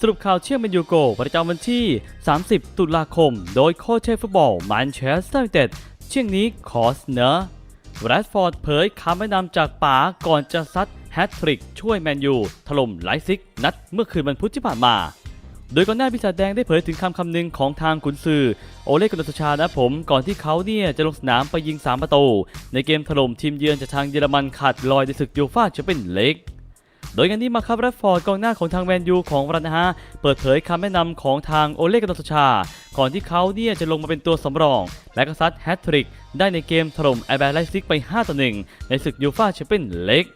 สรุปข่าวเชื่อมเมนยูโกประจำวันที่ 30 ตุลาคม โดยโค้ชเชฟฟุตบอลแมนเชสเตอร์ยูไนเต็ดเชี่ยงนี้ขอเสนอแรดฟอร์ดเผยคำแนะนำจากป๋าก่อนจะซัดแฮตทริกช่วยแมนยู ถล่มไลซิก นัดเมื่อคืนวันพุธที่ผ่านมา โดยก่อนหน้าพิศาจแดงได้เผยถึงคำคำหนึ่งของทางขุนซือ โอเล่กุนตชานะผม ก่อนที่เขาเนี่ยจะลงสนามไปยิง 3 ประตู ในเกมถล่มทีมเยือนจากทางเยอรมันขาดลอยในศึกยูฟ่าแชมเปี้ยนลีก โดยงานนี้มาครับแรดฟอร์ดกองหน้าของทางแมนยูของรานะฮะเปิดเผยคำแนะนำของทางโอเล่กุนตชา ก่อนที่เขาเนี่ยจะลงมาเป็นตัวสำรอง และก็ซัดแฮตทริกได้ในเกมถล่มไอแบร์ไลซิกไป 5 ต่อ 1 ในศึกยูฟ่าแชมเปี้ยนลีก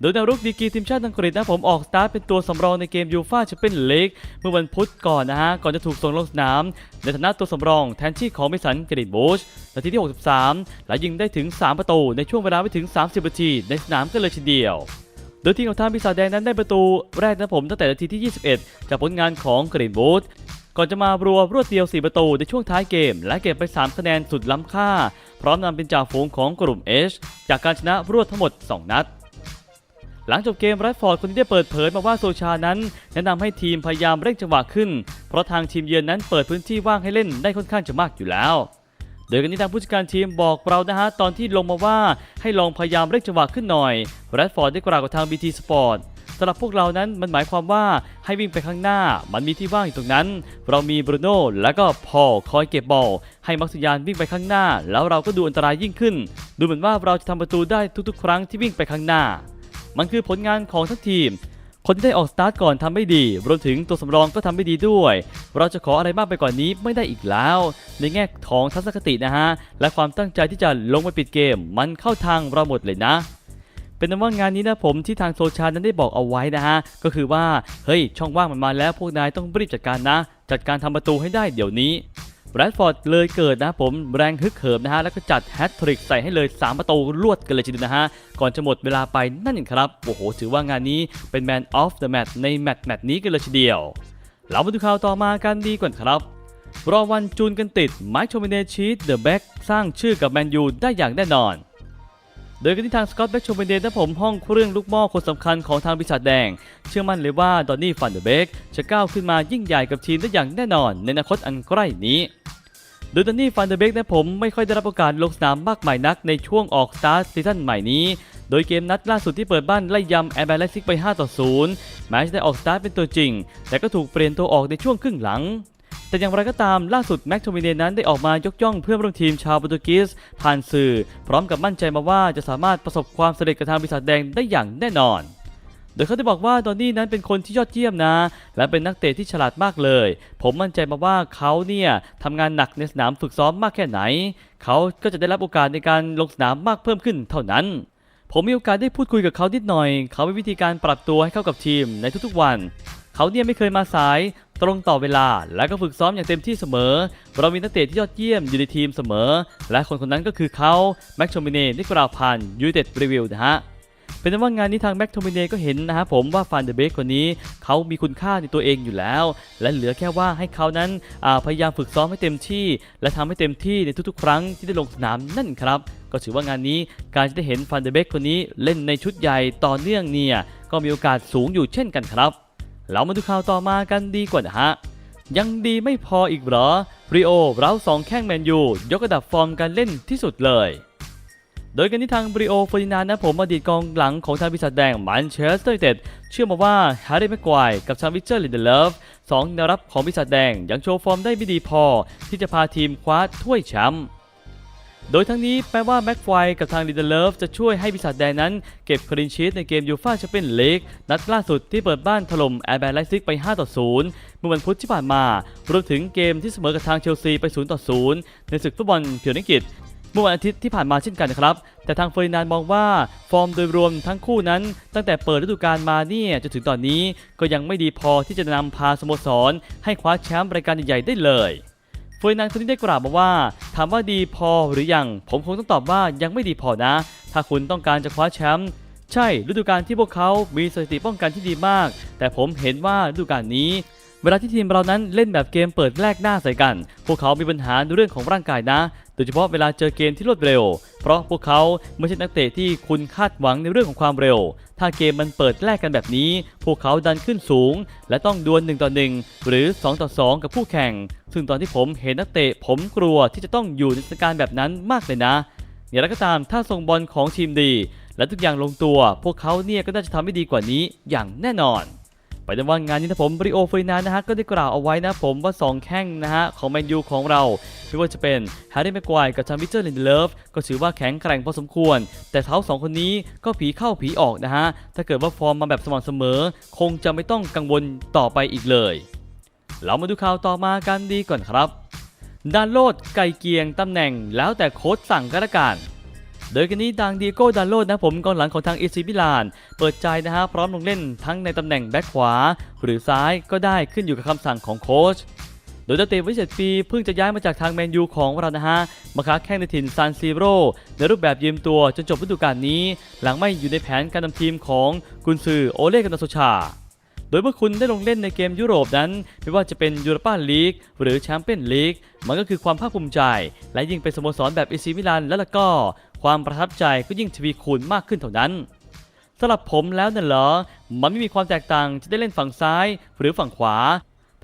โดยดาวรุกดีกีทีมชาติอังกฤษนะผมออกสตาร์ทเป็นตัวสำรองในเกมยูฟ่าแชมเปี้ยนลีกเมื่อวันพุธก่อนนะฮะ ก่อนจะถูกส่งลงสนาม ในฐานะตัวสำรองแทนที่ของมิสันกริดบูชนาทีที่ 63 และยิงได้ถึง 3 ประตูในช่วงเวลาไม่ถึง 30นาทีในสนามกันเลยทีเดียว โดยทีมของทางปีศาจแดงนั้นได้ประตูแรกนะผมตั้งแต่นาทีที่ 21 จากผลงานของเกริดบูชก่อนจะมารัวรวดเดียว 4 ประตูในช่วงท้ายเกม และเก็บไป 3 คะแนนสุดล้ำค่า พร้อมนำเป็นจ่าฝูงของกลุ่ม H จากการชนะรวดทั้งหมด 2 นัด หลังจบเกมแรดฟอร์ดคนนี้ได้เปิดเผยมาว่าโซชานั้น แนะนำให้ทีมพยายามเร่งจังหวะขึ้น เพราะทางทีมเยือนนั้นเปิดพื้นที่ว่างให้เล่นได้ค่อนข้างจะมากอยู่แล้ว โดยกันนี้ทางผู้จัดการทีมบอกเรานะฮะตอนที่ลงมาว่าให้ลองพยายามเร่งจังหวะขึ้นหน่อยแรดฟอร์ดได้กล่าวกับทาง BT Sport สำหรับพวกเรานั้นมันหมายความว่าให้วิ่งไปข้างหน้า มันมีที่ว่างอยู่ตรงนั้น เรามีบรูโน่และก็พอคอยเก็บบอลให้มักซิยานวิ่งไปข้างหน้า แล้วเราก็ดูอันตรายยิ่งขึ้น ดูเหมือนว่าเราจะทำประตูได้ทุกๆ ครั้งที่วิ่งไปข้างหน้า มันคือผลงานของทั้งทีม คนที่ได้ออกสตาร์ทก่อนทำไม่ดี รวมถึงตัวสำรองก็ทำไม่ดีด้วย เราจะขออะไรมากไปกว่านนี้ไม่ได้อีกแล้ว ในแง่ของทัศนคตินะฮะ และความตั้งใจที่จะลงมาปิดเกม มันเข้าทางเราหมดเลยนะเป็นนว่างานนี้นะผมที่ทางโซชานั้นได้บอกเอาไว้นะฮะ ก็คือว่า เฮ้ย ช่องว่างมันมาแล้วพวกนายต้องรีบจัดการนะ จัดการทำประตูให้ได้เดี๋ยวนี้ แรดฟอร์ดเลยเกิดนะผมแรงฮึกเหิมนะฮะแล้วก็จัดแฮตทริกใส่ให้เลย 3 ประตูรวดกันเลยทีเดียวนะฮะ ก่อนจะหมดเวลาไปนั่นเองครับ โอ้โห ถือว่างานนี้เป็น Man of the Match ในแมตช์แมตช์นี้กันเลยทีเดียว เรามาดูข่าวต่อมากันดีก่อนครับรอวันจูนกันติดไมค์โชมิเนชีตเดอะแบ็กสร้างชื่อกับแมนยูได้อย่างแน่นอน โดยกันที่ทางสกอตแบ็กโชเบเดนและผมห้องเครื่องลูกหม้อคนสำคัญของทางปีศาจแดง เชื่อมั่นเลยว่าดอนนี่ฟันเดอร์เบกจะก้าวขึ้นมายิ่งใหญ่กับทีมได้อย่างแน่นอนในอนาคตอันใกล้นี้ โดยดอนนี่ฟันเดอร์เบกและผมไม่ค่อยได้รับโอกาสลงสนามมากมายนักในช่วงออกสตาร์ทซีซั่นใหม่นี้ โดยเกมนัดล่าสุดที่เปิดบ้านไล่ยำแอร์แบลซิกไป 5 ต่อ 0 แม้จะได้ออกสตาร์ทเป็นตัวจริง แต่ก็ถูกเปลี่ยนตัวออกในช่วงครึ่งหลังแต่อย่างไรก็ตามล่าสุดแม็กโทมิเนนั้นได้ออกมายกย่องเพื่อนร่วมทีมชาวโปรตุเกสผ่านสื่อ พร้อมกับมั่นใจมาว่าจะสามารถประสบความสำเร็จกับทางปีศาจแดงได้อย่างแน่นอน โดยเขาได้บอกว่าดอนนี่นั้นเป็นคนที่ยอดเยี่ยมนะ และเป็นนักเตะที่ฉลาดมากเลย ผมมั่นใจมาว่าเขาเนี่ยทำงานหนักในสนามฝึกซ้อมมากแค่ไหน เขาก็จะได้รับโอกาสในการลงสนามมากเพิ่มขึ้นเท่านั้น ผมมีโอกาสได้พูดคุยกับเขานิดหน่อย เขามีวิธีการปรับตัวให้เข้ากับทีมในทุกๆวัน เขาเนี่ยไม่เคยมาสาย ตรงต่อเวลา และก็ฝึกซ้อมอย่างเต็มที่เสมอ เรามีนักเตะที่ยอดเยี่ยมอยู่ในทีมเสมอ และคนคนนั้นก็คือเขาแม็กโชมิเน่นิกราพันยูเต็ดรีวิวนะฮะ เป็นว่างานนี้ทางแม็กโทมิเน่ก็เห็นนะฮะผมว่าฟันเดเบกคนนี้เขามีคุณค่าในตัวเองอยู่แล้ว และเหลือแค่ว่าให้เขานั้นพยายามฝึกซ้อมให้เต็มที่ และทำให้เต็มที่ในทุกๆ ครั้งที่ได้ลงสนามนั่นครับ ก็ถือว่างานนี้การจะได้เห็นฟันเดเบกคนนี้เล่นในชุดใหญ่ต่อเนื่องเนี่ยก็มีโอกาสสูงอยู่เช่นกันครับ เรามาดูข่าวต่อมากันดีกว่านะฮะยังดีไม่พออีกเหรอริโอเราสองแข้งแมนยูยกระดับฟอร์มการเล่นที่สุดเลย โดยกันที่ทางบริโอเฟอร์ดินานนะผมอดีตกองหลังของทางปีศาจแดงแมนเชสเตอร์ยูไนเต็ดเชื่อมาว่าแฮร์รี่แม็กควายกับชาวิเจอร์ลินเดเลฟสองแนวรับของปีศาจแดงยังโชว์ฟอร์มได้ไม่ดีพอ ที่จะพาทีมคว้าถ้วยแชมป์โดยทั้งนี้แปลว่าแม็กควายกับทางลิเดเลฟจะช่วยให้ปีศาจแดงนั้น เก็บคลีนชีตในเกมยูฟ่าแชมเปี้ยนลีกนัดล่าสุดที่เปิดบ้านถล่มแอร์แบร์ไลซิกไป 5 ต่อ 0 เมื่อวันพุธที่ผ่านมารวมถึงเกมที่เสมอกับทางเชลซีไป 0 ต่อ 0 ในศึกฟุตบอลเพียวนิกิต มื่อวันอาทิตย์ที่ผ่านมาเช่นกันนะครับ แต่ทางเฟอร์ดินานด์มองว่าฟอร์มโดยรวมทั้งคู่นั้น ตั้งแต่เปิดฤดูกาลมาเนี่ยจนถึงตอนนี้ก็ยังไม่ดีพอที่จะนำพาสโมสร ให้คว้าแชมป์รายการใหญ่ๆได้เลยเฟอร์ดินานด์คนนี้ได้กล่าวมาว่า ถามว่าดีพอหรือยัง ผมคงต้องตอบว่ายังไม่ดีพอนะ ถ้าคุณต้องการจะคว้าแชมป์ใช่ฤดูกาลที่พวกเขามีสถิติป้องกันที่ดีมาก แต่ผมเห็นว่าฤดูกาลนี้ เวลาที่ทีมเรานั้นเล่นแบบเกมเปิดแลกหน้าใส่กัน พวกเขามีปัญหาในเรื่องของร่างกายนะ โดยเฉพาะเวลาเจอเกมที่รวดเร็ว เพราะพวกเขาไม่ใช่นักเตะที่คุณคาดหวังในเรื่องของความเร็ว ถ้าเกมมันเปิดแลกกันแบบนี้ พวกเขาดันขึ้นสูง และต้องดวล1ต่อ1หรือ2ต่อ2 กับผู้แข่ง ซึ่งตอนที่ผมเห็นนักเตะผมกลัวที่จะต้องอยู่ในสถานการณ์แบบนั้นมากเลยนะอย่างไรก็ตามถ้าทรงบอลของทีมดี และทุกอย่างลงตัว พวกเขาเนี่ยก็น่าจะทำให้ดีกว่านี้อย่างแน่นอน ไปดูว่างานนี้นะผมบริโอฟรีนานนะฮะก็ได้กล่าวเอาไว้นะผมว่า 2 แข้งนะฮะของแมนยูของเราไม่ว่าจะเป็นแฮร์รี่แม็กควายกับทามิเจอร์ลินเลิฟก็ถือว่าแข็งแกร่งพอสมควร แต่เขาสองคนนี้ก็ผีเข้าผีออกนะฮะถ้าเกิดว่าฟอร์มมาแบบสม่ำเสมอ คงจะไม่ต้องกังวลต่อไปอีกเลย เรามาดูข่าวต่อมากันดีก่อนครับดานโลดไก่เกียงตำแหน่งแล้วแต่โค้ชสั่งก็แล้วกัน โดยกันนี้ดังดีโก้ดานโลดนะผมกองหลังของทางเอซิมิลาน เปิดใจนะฮะพร้อมลงเล่นทั้งในตำแหน่งแบ็คขวา หรือซ้ายก็ได้ขึ้นอยู่กับคำสั่งของโค้ชโดยนักเตะวัย7ปีเพิ่งจะย้ายมาจากทางแมนยูของเรานะฮะมาค้าแข่งในถิ่นซานซีโรในรูปแบบยืมตัวจนจบฤดูกาลนี้ หลังไม่อยู่ในแผนการนำทีมของกุนซือโอเล่กันนาโซชา โดยเมื่อคุณได้ลงเล่นในเกมยุโรปนั้น ไม่ว่าจะเป็นยูโรปาลีกหรือแชมเปี้ยนลีกมันก็คือความภาคภูมิใจ และยิ่งเป็นสโมสรแบบเอซิมิลานแล้วล่ะก็ ความประทับใจก็ยิ่งทวีคูณมากขึ้นเท่านั้นสำหรับผมแล้วน่ะเหรอ มันไม่มีความแตกต่างจะได้เล่นฝั่งซ้ายหรือฝั่งขวา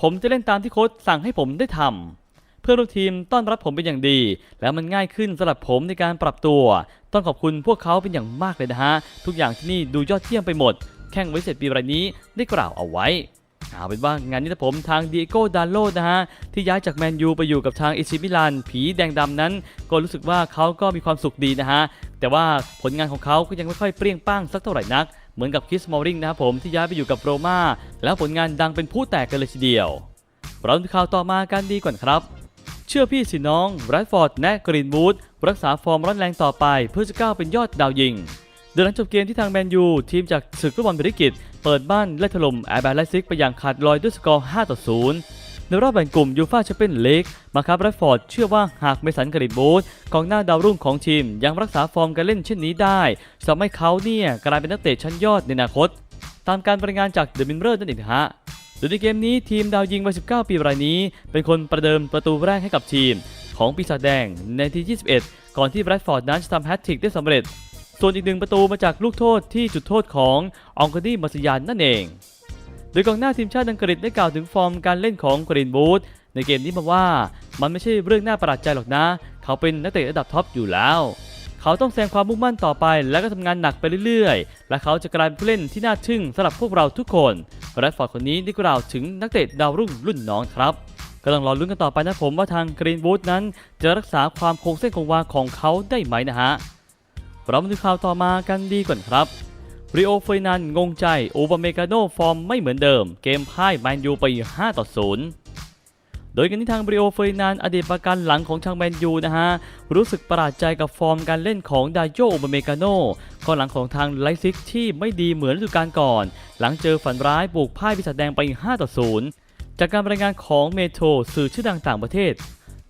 ผมจะเล่นตามที่โค้ชสั่งให้ผมได้ทำเพื่อนร่วมทีมต้อนรับผมเป็นอย่างดี แล้วมันง่ายขึ้นสำหรับผมในการปรับตัว ต้องขอบคุณพวกเขาเป็นอย่างมากเลยนะฮะ ทุกอย่างที่นี่ดูยอดเยี่ยมไปหมด แข่งไว้เสร็จปีรายนี้ได้กล่าวเอาไว้ เอาเป็นว่างานนี้นะผมทางดีโก้ดานโลนะฮะ ที่ย้ายจากแมนยูไปอยู่กับทางอิชิมิลานผีแดงดำนั้น ก็รู้สึกว่าเขาก็มีความสุขดีนะฮะ แต่ว่าผลงานของเขาก็ยังไม่ค่อยเปรี้ยงป้างสักเท่าไหร่นัก เหมือนกับคริสมอริงนะครับผมที่ย้ายไปอยู่กับโรมาแล้วผลงานดังเป็นผู้แตกกันเลยทีเดียวเราดูข่าวต่อมากันดีก่อนครับ เชื่อพี่สิน้องแรดฟอร์ดและกรีนวูดรักษาฟอร์มร้อนแรงต่อไปเพื่อจะก้าวเป็นยอดดาวยิง โดยหลังจบเกมที่ทางแมนยูทีมจากศึกฟุตบอลบริกิตเปิดบ้านไล่ถล่มแอร์แบร์ไลซิกไปอย่างขาดลอยด้วยสกอร์ 5 ต่อ 0 ในรอบแบ่งกลุ่มยูฟ่าแชมเปี้ยนลีกมาครับแรดฟอร์ดเชื่อว่าหากเมสันกรีนวูดกองหน้าดาวรุ่งของทีม ยังรักษาฟอร์มการเล่นเช่นนี้ได้จะทำให้เขาเนี่ยกลายเป็นนักเตะชั้นยอดในอนาคต ตามการรายงานจากเดอะมินเรอร์นั่นเองนะฮะโดยในเกมนี้ทีมดาวยิงวัย 19 ปีรายนี้ เป็นคนประเดิมประตูแรกให้กับทีม ของปีศาจแดงในที21 ก่อนที่แบรดฟอร์ดนั้นจะทำแฮตทริกได้สำเร็จ ส่วนอีกหนึ่งประตูมาจากลูกโทษที่จุดโทษขององคดีมาสยานนั่นเอง โดยกองหน้าทีมชาติอังกฤษได้กล่าวถึงฟอร์มการเล่นของกรีนบูธในเกมนี้มาว่ามันไม่ใช่เรื่องน่าประหลาดใจหรอกนะ เขาเป็นนักเตะระดับท็อปอยู่แล้ว เขาต้องแสดงความมุ่งมั่นต่อไป แล้วก็ทำงานหนักไปเรื่อยๆ และเขาจะกลายเป็นผู้เล่นที่น่าทึ่งสำหรับพวกเราทุกคนแรดฟอร์ดคนนี้ได้กล่าวถึงนักเตะดาวรุ่งรุ่นน้องครับก็ต้องรอลุ้นกันต่อไปนะผมว่าทางกรีนบูธนั้น จะรักษาความคงเส้นคงวาของเขาได้ไหมนะฮะ เรามาดูข่าวต่อมากันดีก่อนครับริโอเฟยนันงงใจโอบาเมกาโนฟอร์มไม่เหมือนเดิม เกมพ่ายแมนยูไป 5 ต่อ 0 โดยกันที่ทางบริโอเฟยนันอดีตประกันหลังของทางแมนยูนะฮะ รู้สึกประหลาดใจกับฟอร์มการเล่นของดาโยโอบาเมกาโนกองหลังของทางไลซิกที่ไม่ดีเหมือนฤดูกาลก่อน หลังเจอฝันร้ายบุกพ่ายปีศาจแดงไป 5 ต่อ 0 จากการรายงานของเมโทรสื่อชื่อดังต่างประเทศ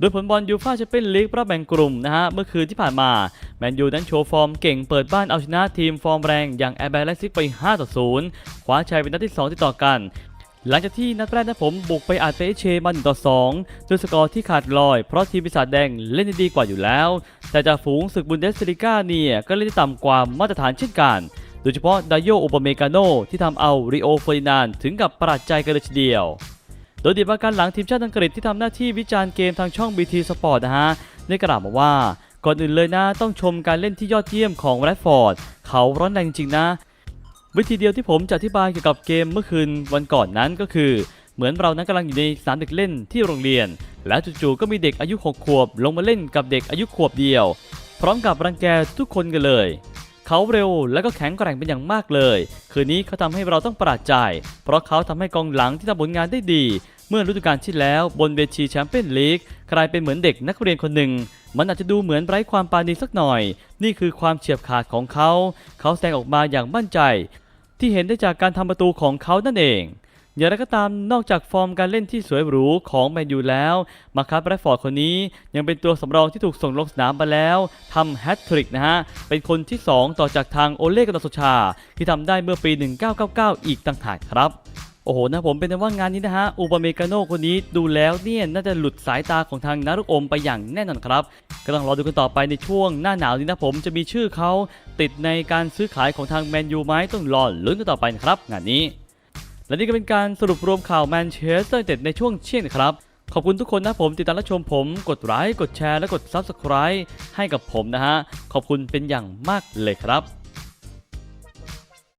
ดยผลบอลยูฟ่าแชมเปี้ยนลีกรอบแบ่งกลุ่มนะฮะเมื่อคืนที่ผ่านมา แมนยูนั้นโชว์ฟอร์มเก่งเปิดบ้านเอาชนะทีมฟอร์มแรงอย่างแอร์แบลซิกไป 5 ต่อ 0 คว้าชัยเป็นนัดที่ 2 ติดต่อกัน หลังจากที่นัดแรกนะผมบุกไปอาเตเชมา1ต่อ 2 ด้วยสกอร์ที่ขาดลอย เพราะทีมปีศาจแดงเล่นได้ดีกว่าอยู่แล้ว แต่จากฝูงศึกบุนเดสลิก้าเนี่ยก็เล่นได้ต่ำกว่ามาตรฐานเช่นกัน โดยเฉพาะดาโยโอปาเมกาโนที่ทำเอาริโอเฟอร์ดินานถึงกับประหลาดใจกันเลยทีเดียว โดยดีประการหลังทีมชาติอังกฤษที่ทำหน้าที่วิจารณ์เกมทางช่อง BT Sport นะฮะได้กล่าวมาว่า ก่อนอื่นเลยนะต้องชมการเล่นที่ยอดเยี่ยมของแรดฟอร์ดเขาร้อนแรงจริงๆนะ วิธีเดียวที่ผมจะอธิบายเกี่ยวกับเกมเมื่อคืนวันก่อนนั้นก็คือ เหมือนเรานั้นกำลังอยู่ในสนามเด็กเล่นที่โรงเรียน แล้วจู่ๆก็มีเด็กอายุ 6 ขวบ ลงมาเล่นกับเด็กอายุขวบเดียว พร้อมกับรังแกทุกคนกันเลย เขาเร็วและก็แข็งแกร่งเป็นอย่างมากเลย คืนนี้เขาทำให้เราต้องประหลาดใจ เพราะเขาทำให้กองหลังที่ทำผลงานได้ดี เมื่อฤดูกาลที่แล้วบนเวทีแชมเปี้ยนลีกกลายเป็นเหมือนเด็กนักเรียนคนหนึ่ง มันอาจจะดูเหมือนไร้ความปราณีสักหน่อย นี่คือความเฉียบขาดของเขา เขาแสดงออกมาอย่างมั่นใจ ที่เห็นได้จากการทำประตูของเขานั่นเอง อย่างไรก็ตามนอกจากฟอร์มการเล่นที่สวยหรูของแมนยูแล้วมาคับแรดฟอร์ดคนนี้ยังเป็นตัวสำรองที่ถูกส่งลงสนามมาแล้วทำแฮตทริกนะฮะ เป็นคนที่ 2 ต่อจากทางโอเล่กานาโซชา ที่ทำได้เมื่อปี 1999 อีกต่างหากครับโอ้โหนะผมเป็นแต่ว่างานนี้นะฮะอูปาเมกาโนคนนี้ดูแล้วเนี่ยน่าจะหลุดสายตาของทางนารุกอมไปอย่างแน่นอนครับก็ต้องรอดูกันต่อไปในช่วงหน้าหนาวนี้นะผมจะมีชื่อเขาติดในการซื้อขายของทางแมนยูไหมต้องรอลุ้นกันต่อไปนะครับงานนี้ และนี่ก็เป็นการสรุปรวมข่าวแมนเชสเตอร์ยูไนเต็ดในช่วงเชี่ยนครับ ขอบคุณทุกคนนะผมติดตามรับชมผม กดไลค์กดแชร์และกด Subscribe ให้กับผมนะฮะ ขอบคุณเป็นอย่างมากเลยครับ